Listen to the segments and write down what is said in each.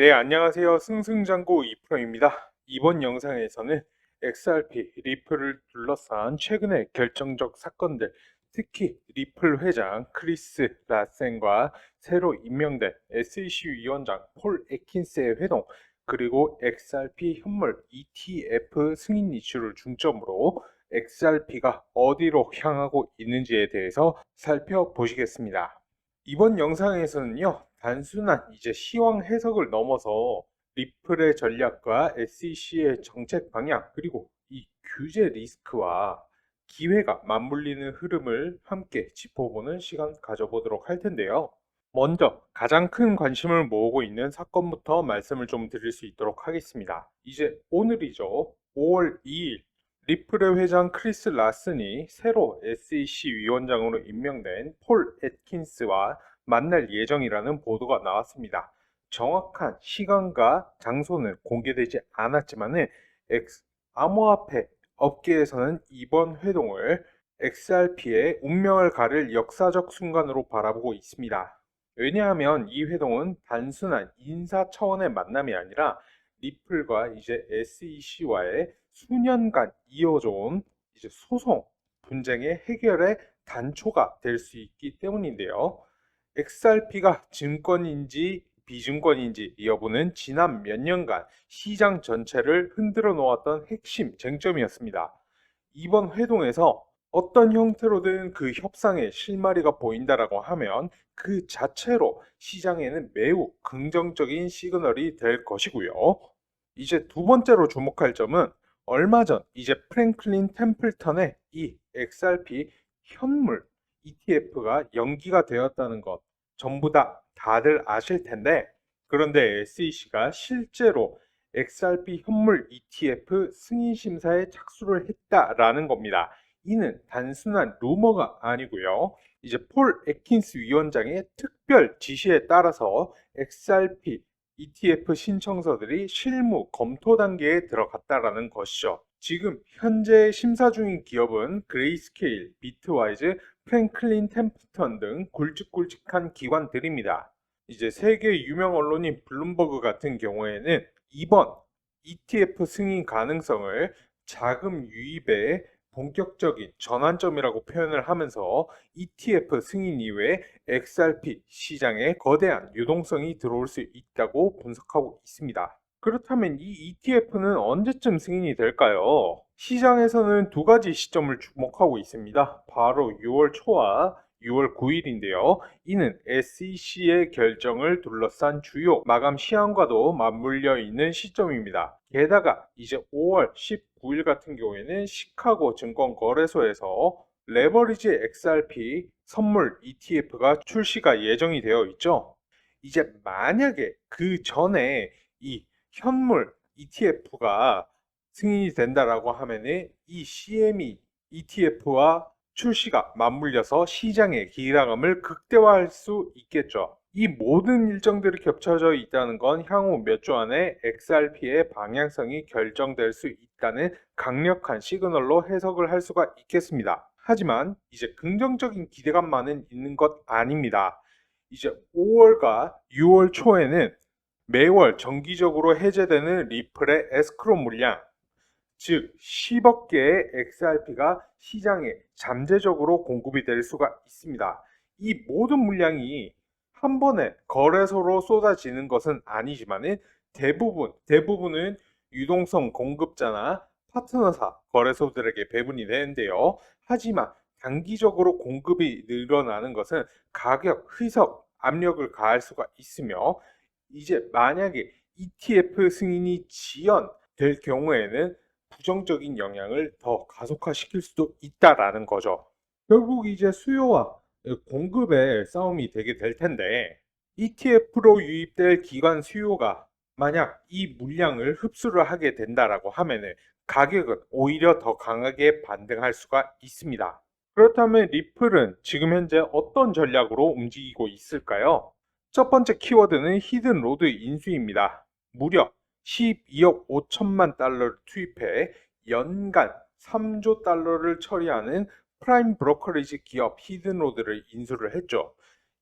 네, 안녕하세요. 승승장구 이프로입니다. 이번 영상에서는 XRP 리플을 둘러싼 최근의 결정적 사건들, 특히 리플 회장 크리스 라센과 새로 임명된 SEC 위원장 폴 애킨스의 회동, 그리고 XRP 현물 ETF 승인 이슈를 중점으로 XRP가 어디로 향하고 있는지에 대해서 살펴보시겠습니다. 이번 영상에서는요, 단순한 이제 시황 해석을 넘어서 리플의 전략과 SEC의 정책 방향, 그리고 이 규제 리스크와 기회가 맞물리는 흐름을 함께 짚어보는 시간 가져보도록 할 텐데요. 먼저 가장 큰 관심을 모으고 있는 사건부터 말씀을 좀 드릴 수 있도록 하겠습니다. 이제 오늘이죠. 5월 2일 리플의 회장 크리스 라슨이 새로 SEC 위원장으로 임명된 폴 애킨스와 만날 예정이라는 보도가 나왔습니다. 정확한 시간과 장소는 공개되지 않았지만은 암호화폐 업계에서는 이번 회동을 XRP의 운명을 가를 역사적 순간으로 바라보고 있습니다. 왜냐하면 이 회동은 단순한 인사 차원의 만남이 아니라 리플과 이제 SEC와의 수년간 이어져온 이제 소송 분쟁의 해결의 단초가 될 수 있기 때문인데요. XRP가 증권인지 비증권인지 여부는 지난 몇 년간 시장 전체를 흔들어 놓았던 핵심 쟁점이었습니다. 이번 회동에서 어떤 형태로든 그 협상의 실마리가 보인다라고 하면 그 자체로 시장에는 매우 긍정적인 시그널이 될 것이고요. 이제 두 번째로 주목할 점은 얼마 전 이제 프랭클린 템플턴의 이 XRP 현물 ETF가 연기가 되었다는 것 전부 다 다들 아실 텐데 그런데 SEC가 실제로 XRP 현물 ETF 승인 심사에 착수를 했다라는 겁니다. 이는 단순한 루머가 아니고요. 이제 폴 애킨스 위원장의 특별 지시에 따라서 XRP ETF 신청서들이 실무 검토 단계에 들어갔다라는 것이죠. 지금 현재 심사 중인 기업은 그레이스케일, 비트와이즈, 프랭클린 템플턴 등 굵직굵직한 기관들입니다. 이제 세계 유명 언론인 블룸버그 같은 경우에는 이번 ETF 승인 가능성을 자금 유입의 본격적인 전환점이라고 표현을 하면서 ETF 승인 이후에 XRP 시장에 거대한 유동성이 들어올 수 있다고 분석하고 있습니다. 그렇다면 이 ETF는 언제쯤 승인이 될까요? 시장에서는 두 가지 시점을 주목하고 있습니다. 바로 6월 초와 6월 9일인데요. 이는 SEC의 결정을 둘러싼 주요 마감 시한과도 맞물려 있는 시점입니다. 게다가 이제 5월 19일 같은 경우에는 시카고 증권거래소에서 레버리지 XRP 선물 ETF가 출시가 예정이 되어 있죠. 이제 만약에 그 전에 이 현물 ETF가 승인이 된다라고 하면은 이 CME ETF와 출시가 맞물려서 시장의 기량감을 극대화할 수 있겠죠. 이 모든 일정들이 겹쳐져 있다는 건 향후 몇 주 안에 XRP의 방향성이 결정될 수 있다는 강력한 시그널로 해석을 할 수가 있겠습니다. 하지만 이제 긍정적인 기대감만은 있는 것 아닙니다. 이제 5월과 6월 초에는 매월 정기적으로 해제되는 리플의 에스크로 물량, 즉 10억 개의 XRP가 시장에 잠재적으로 공급이 될 수가 있습니다. 이 모든 물량이 한 번에 거래소로 쏟아지는 것은 아니지만 대부분 대부분은 유동성 공급자나 파트너사 거래소들에게 배분이 되는데요. 하지만 단기적으로 공급이 늘어나는 것은 가격 희석 압력을 가할 수가 있으며 이제 만약에 ETF 승인이 지연될 경우에는 부정적인 영향을 더 가속화시킬 수도 있다라는 거죠. 결국 이제 수요와 공급의 싸움이 되게 될 텐데 ETF로 유입될 기관 수요가 만약 이 물량을 흡수를 하게 된다라고 하면은 가격은 오히려 더 강하게 반등할 수가 있습니다. 그렇다면 리플은 지금 현재 어떤 전략으로 움직이고 있을까요? 첫 번째 키워드는 히든 로드 인수입니다. 무려 12억 5천만 달러를 투입해 연간 3조 달러를 처리하는 프라임 브로커리지 기업 히든로드를 인수를 했죠.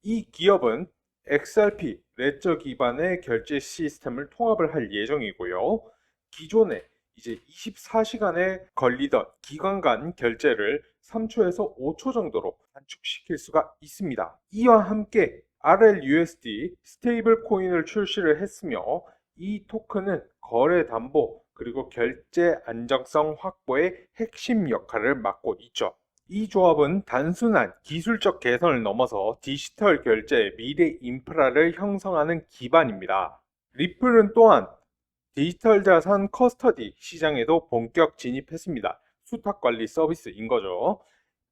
이 기업은 XRP 레저 기반의 결제 시스템을 통합을 할 예정이고요. 기존에 이제 24시간에 걸리던 기간 간 결제를 3초에서 5초 정도로 단축시킬 수가 있습니다. 이와 함께 RLUSD 스테이블 코인을 출시를 했으며 이 토큰은 거래 담보 그리고 결제 안정성 확보의 핵심 역할을 맡고 있죠. 이 조합은 단순한 기술적 개선을 넘어서 디지털 결제의 미래 인프라를 형성하는 기반입니다. 리플은 또한 디지털 자산 커스터디 시장에도 본격 진입했습니다. 수탁 관리 서비스인 거죠.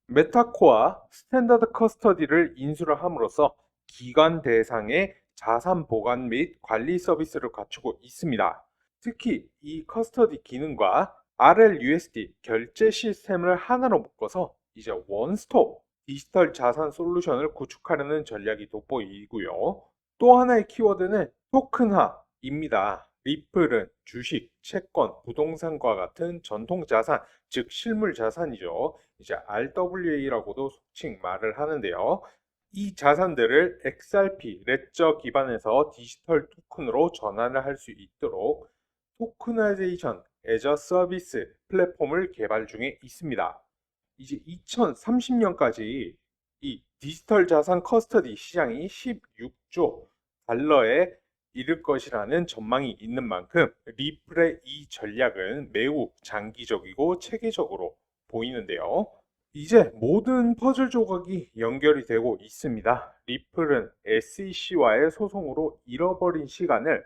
메타코와 스탠다드 커스터디를 인수를 함으로써 기관 대상의 자산 보관 및 관리 서비스를 갖추고 있습니다. 특히 이 커스터디 기능과 RLUSD 결제 시스템을 하나로 묶어서 이제 원스톱 디지털 자산 솔루션을 구축하려는 전략이 돋보이고요. 또 하나의 키워드는 토큰화입니다. 리플은 주식, 채권, 부동산과 같은 전통 자산, 즉 실물 자산이죠. 이제 RWA라고도 속칭 말을 하는데요. 이 자산들을 XRP, 레저 기반에서 디지털 토큰으로 전환을 할 수 있도록 토크나이제이션 애저 서비스 플랫폼을 개발 중에 있습니다. 이제 2030년까지 이 디지털 자산 커스터디 시장이 16조 달러에 이를 것이라는 전망이 있는 만큼 리플의 이 전략은 매우 장기적이고 체계적으로 보이는데요. 이제 모든 퍼즐 조각이 연결이 되고 있습니다. 리플은 SEC와의 소송으로 잃어버린 시간을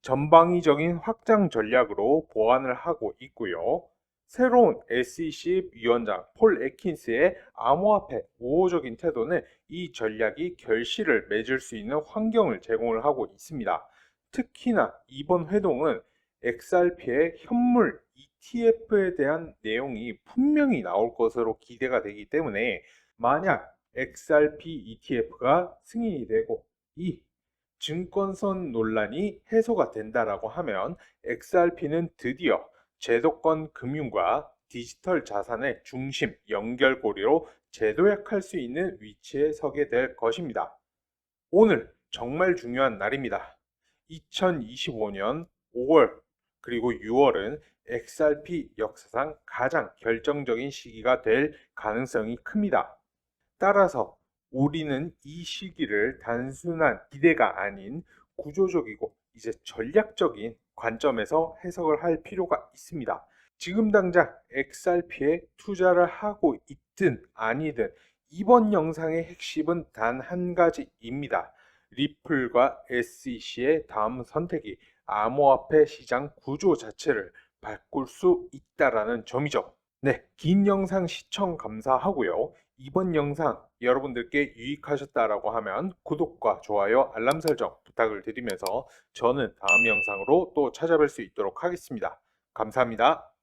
전방위적인 확장 전략으로 보완을 하고 있고요. 새로운 SEC 위원장 폴 에킨스의 암호화폐 우호적인 태도는 이 전략이 결실을 맺을 수 있는 환경을 제공을 하고 있습니다. 특히나 이번 회동은 XRP의 현물 ETF에 대한 내용이 분명히 나올 것으로 기대가 되기 때문에 만약 XRP ETF가 승인이 되고 이 증권선 논란이 해소가 된다라고 하면 XRP는 드디어 제도권 금융과 디지털 자산의 중심 연결고리로 재도약할 수 있는 위치에 서게 될 것입니다. 오늘 정말 중요한 날입니다. 2025년 5월 그리고 6월은 XRP 역사상 가장 결정적인 시기가 될 가능성이 큽니다. 따라서 우리는 이 시기를 단순한 기대가 아닌 구조적이고 이제 전략적인 관점에서 해석을 할 필요가 있습니다. 지금 당장 XRP에 투자를 하고 있든 아니든 이번 영상의 핵심은 단 한 가지입니다. 리플과 SEC의 다음 선택이 암호화폐 시장 구조 자체를 바꿀 수 있다라는 점이죠. 네, 긴 영상 시청 감사하고요. 이번 영상 여러분들께 유익하셨다라고 하면 구독과 좋아요, 알람 설정 부탁을 드리면서 저는 다음 영상으로 또 찾아뵐 수 있도록 하겠습니다. 감사합니다.